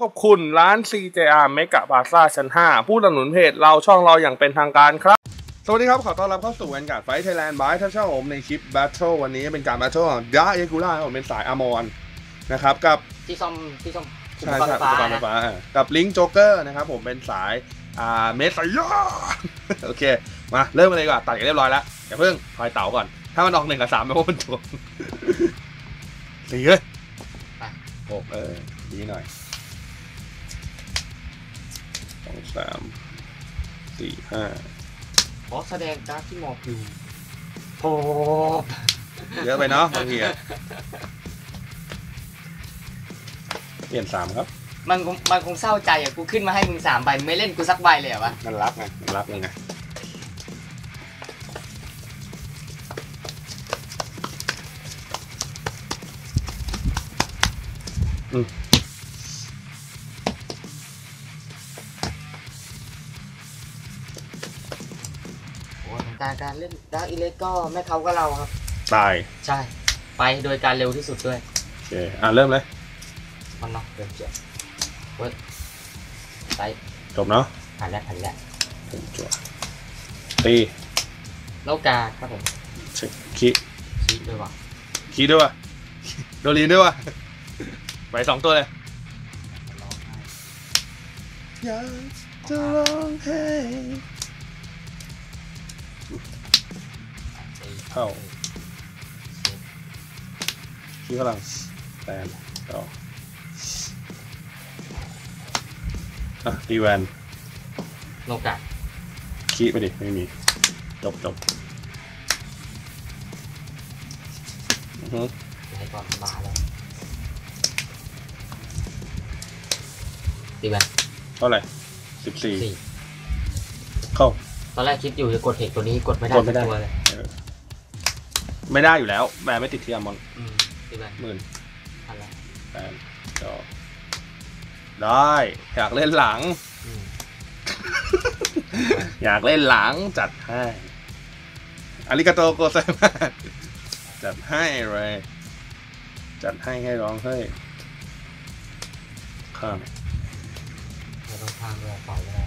ขอบคุณร้าน CJR เมกะบาซ่าชั้น 5 ผู้สนับสนุนเพจเราช่องเราอย่างเป็นทางการครับ สวัสดีครับ ขอต้อนรับเข้าสู่แวนการ์ดไฟไทยแลนด์บายท่านช่างผมในคลิปแบทเทิลวันนี้เป็นการแบทเทิลของดาเอกูล่าผมเป็นสายอามอนนะครับกับที่ซ่อมที่ซ่อมใช่ใช่อุอุปปกกรรณ์ณ์ไฟไฟฟ้าฟ้าอะกับลิงก์โจ๊กเกอร์นะครับผมเป็นสายอ่าเมสไซยาโอเค มาเริ่มกันเลยดีกว่าตัดกันเรียบร้อยแล้วอย่าเพิ่งคอยเต่าก่อน ถ้ามันออกหนึ่งกับสามแปลว่ามันถูกสี่เลยหกเออดีหน่อยส องสามสี่ห้าขอแสดงการ์ดที่หมอบอยู่โอ้เยอะไปเนาะบางทีอะเปลี่ยนสามครับ มันคงมันคงเศร้าใจอะกูขึ้นมาให้มึงสามใบมึงไม่เล่นกูสักใบเลยเหรอวะมันรักไงมันรักมึงไงโอ้ข การการเล่นดาร์กอิเล็กก็ไม่เขาก็เราครับ ตาย ใช่ ไปโดยการเร็วที่สุดด้วย โอเค อะ เริ่มเลย มันเนาะเดินเจ็บเว้ยไปจบเนาะผ่านแล้วผ่านแล้วผมจั่วตีโลกาครับผมเช็คคีชี้ด้วยว่ะคีด้วยวะโดรีนด้วยวะไปสองตัวเลยร้องไห้ อยากจะร้องไห้ เข้าคีพลังแตนต่ออะตีแวนโลกาคีไปดิไม่มี จบจบอือฮึให้ก่อนมาแล้วตีแวนเท่าไหร่สิบสี่สี่เข้า ตอนแรกคิดอยู่จะกดเทคตัวนี้กดไม่ได้กดไม่ได้ สัตัวเลย ไม่ได้อยู่แล้วแบรนด์ไม่ติดที่อามอนอืมตีแวนหมื่นทันแล้วแปดจอได้อยากเล่นหลัง อืมอยากเล่นหลังจัดให้อาริกาโตโกไซมาจัดให้เลย จัดให้ให้ร้องเฮ้ยข้ามเราต้องข้ามเรือปล่อยไม่ได้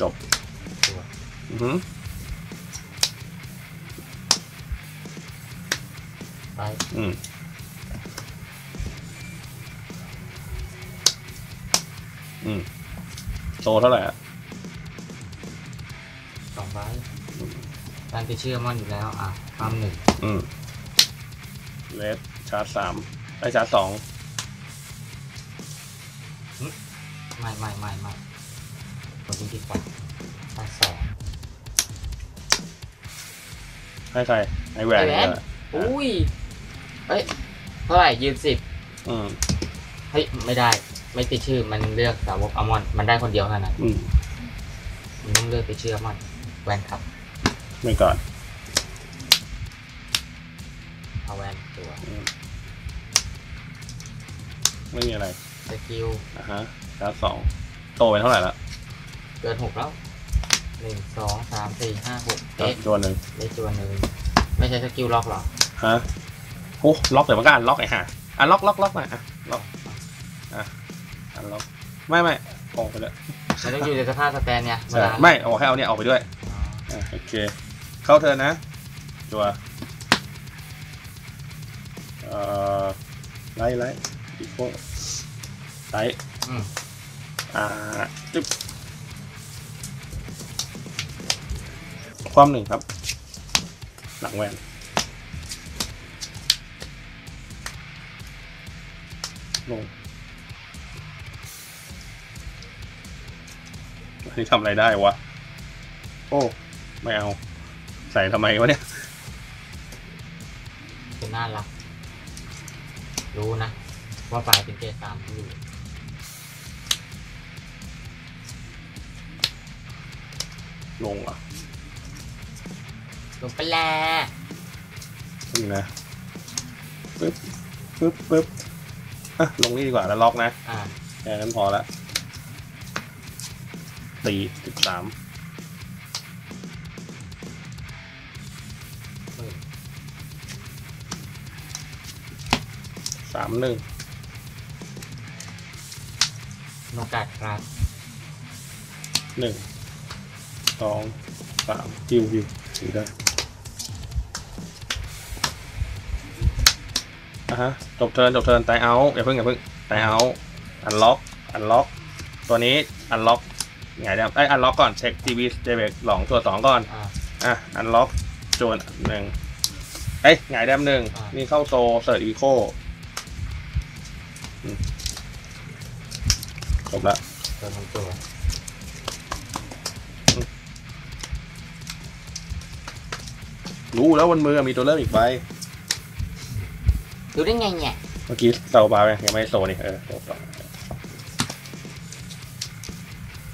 จบตัว อือหือไปอืมอืมโตเท่าไหร่อะสองใบการไปเชื่อมั่นอยู่แล้วอะความหนึ่งอืมเลสชาร์จสามไอชาร์จสองไม่ไม่ไม่ไม่คนที่คิดก่อนไปสอง ให้ใครไอแหวนไอ้แหวนเนี่ยอุ้ยเอ้ยเท่าไหร่ยืนสิบอืมเฮ้ยไม่ได้ ไม่ติดชื่อมันเลือกสาวกอัลมอนด์มันได้คนเดียวเท่านั้นอืมมันต้องเลือกไปเชื่อมั่นแวนครับไม่ก่อนเอาแวนตัวอืมไม่มีอะไรสกิลอะฮะชาร์จสองโตไปเท่าไหร่ละเกินหกแล้ว หนึ่งสองสามสี่ห้าหกจบเอ๊ะตัวหนึ่งได้ตัวหนึ่งไม่ใช่สกิลล็อกเหรอฮะโอ้ล็อกเดี๋ยวมันก็อันล็อกไอ้ห่าอะล็อกล็อกล็อกหน่อยอะล็อกอันล็อกไม่ไม่ออกไปเลยมันต้องอยู่ในสภาพสแตนเนี่ยเวใช่ลาไม่เอาให้เอาเนี่ยออกไปด้วยอ๋ออะโอเค เข้าเธอนะตัวเอ่อไล่ไล่อีโคไล่อืมอ่าจึ๊บ ความหนึ่งครับ หลังแหวน ลงอันนี้ทำอะไรได้วะ โอ้ ไม่เอา ใส่ทำไมวะเนี่ย เป็นน่ารัก รู้นะ ว่าฝ่ายเป็นเกย์สามอยู่ลงอะ ลงไปแล้วนี่นะปึ๊บปึ๊บปึ๊บอะลงนี่ดีกว่าแล้วล็อกนะอ่าแค่นั้นพอละตีสิบสามหมื่นสามหนึ่งโนกาสครับหนึ่งสองสามฮิวฮิวถือได้ อะฮะจบเทิร์นจบเทิร์นไตเอาอย่าเพิ่งอย่าเพิ่งไตเอาอันล็อกอันล็อกตัวนี้อันล็อกไงเดี๋ยวไอยอันล็อกก่อนเช็คทีวีเจเบกหลองตัวสองก่อนอ่าอะอันล็อกโจนหนึ่งเอ้ยหงายแดมหนึ่งอ่านี่นี่เข้าโซเสิร์ชอีโคอืมจบละตัวหนึ่งตัวรู้แล้วบนมือมีตัวเริ่มอีกใบ ดูได้ไงเนี่ยเมื่อกี้เซาบาร์ยังไม่โซนี่เออโซต่อ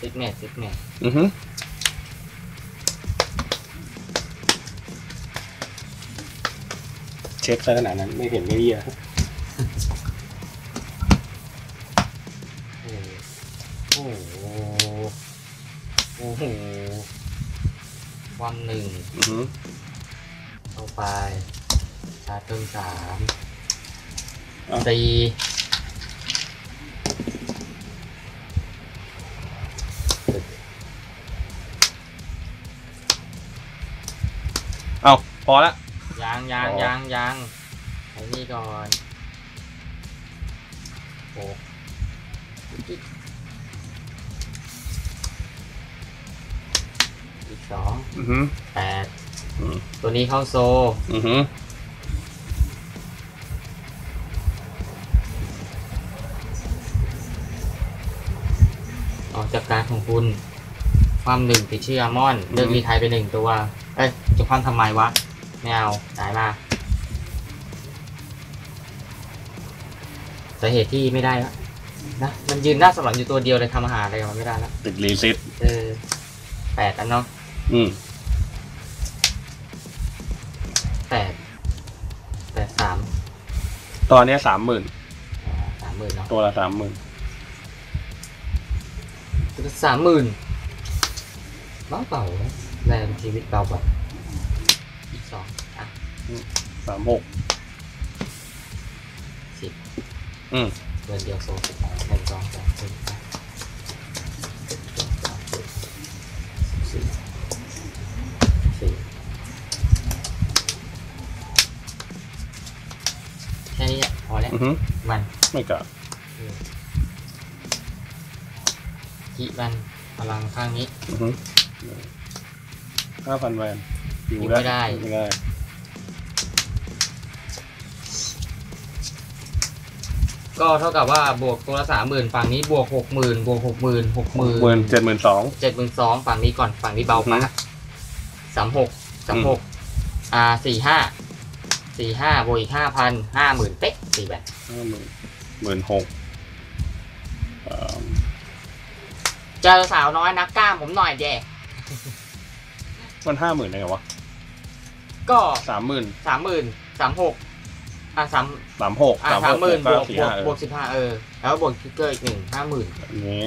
ซิกเนตซิกเนตอือฮึเช็คซะขนาดนั้นไม่เห็นไม่เยี่ยโอ้โหโอ้โหวันหนึ่งอือฮึเข้าไปชาร์จเติมสามอะ สี่เอาพอละยางยางอ๋อยางยางไอ้นี่ก่อนโอ้อีกสองอือฮึแปดอืมตัวนี้เข้าโซ อือฮึอ จากการของคุณ ความหนึ่งติดชื่ออามอนเลือกรีไทยไปหนึ่งตัว เอ้ยจะความทำไมวะไม่เอาตายมาสาเหตุที่ไม่ได้ละนะมันยืนหน้าสลอนอยู่ตัวเดียวเลยทำอาหารอะไรกับมันไม่ได้แล้วติดรีซิตเออแปดอันเนาะอืมแปดแปดสามตอนเนี้สามหมื่นสามหมื่นเนาะตัวละสามหมื่น สามหมื่นเบาเปล่าแรงชีวิตเบาแบบอีกสองอะสามหกสิบอืมเดือนเดียวโซ่สิบหนึ่งสองสามสี่ห้าหกเจ็ดแปดเก้าสิบสี่สี่แค่นี้อะพอแล้วอือฮึมันไม่กล้ากิมันพลังข้างนี้ อือฮึห้าพันแวนอยู่ไม่ได้ ไม่ได้ก็เท่ากับว่าบวกตัวละสามหมื่นฝั่งนี้บวกหกหมื่นบวกหกหมื่นหกหมื่นหมื่นเจ็ดหมื่นสองเจ็ดหมื่นสองฝั่งนี้ก่อนฝั่งนี้เบาอืปาอฮึกสามหกสามหกอ่าสี่ห้าสี่ห้าบวกอีกห้าพันห้าหมื่นเป๊ะสี่แบบห้าหมื่นหมื่นหก เจอสาวน้อยนักกล้ามผมหน่อยเด็มันห้าหมื่นได้ไงวะก็สามหมื่นสามหมื่นสามหกอ่าสามสามหกอ่าสามหมื่นบเก้าวกสี่บวห้ากเออบวกสิบห้าเออ แล้วบวกคิกเกอร์อีกหนึ่งห้าหมื่นอันนี้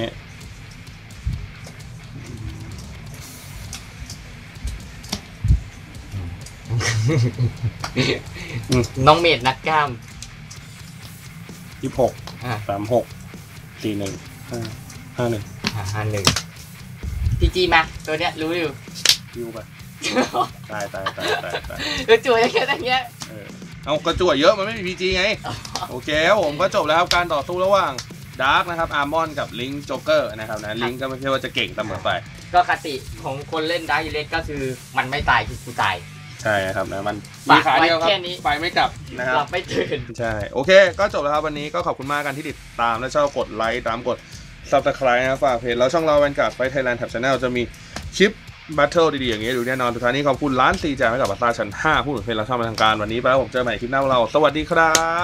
น้องเมดนักกล้ามยี่สิบหกอ่าสามหกสี่หนึ่งห้าห้าหนึ่ง อ่าห้าหนึ่งพีจีมา ตัวเนี้ยรู้อยู่ยิวไปตายตายตายตายตายแล้วจุ๋ยแค่นั้นเนี้ยเออเอากระจั่วเยอะมันไม่มีพีจีไง โอเคครับผมก็จบแล้วครับการต่อสู้ระหว่างดาร์กนะครับอาร์มอนกับลิงโจ๊กเกอร์นะครับนะลิงก็ไม่ใช่ว่าจะเก่งเสมอไป ก็คติของคนเล่นดาร์กเล็กก็คือมันไม่ตายคือกูตาย ใช่ครับนะมันฝากมีขาเดียวครัไว้แค่บนี้ไปไม่กลับนะคหรัลับบไม่ตื่นใช่ โอเค ก็จบแล้วครับวันนี้ก็ขอบคุณมากกันที่ติดตามและชอบกดไลค์ตามกด ซับสไครต์นะฝากเพจแล้วช่องเราแวนการ์ดไฟไทยแลนด์แท็บชาแนลจะมีคลิปบัตเทิลดีๆ อย่างเงี้ยดูแน่นอนสุดท้ายนี้ขอบคุณร้านซีแจให้กับบัตตาชั้น5ผู้ถือเพจเราช่องมาทางการวันนี้ไปแล้วผมเจอใหม่คลิปหน้าเรา สวัสดีครับ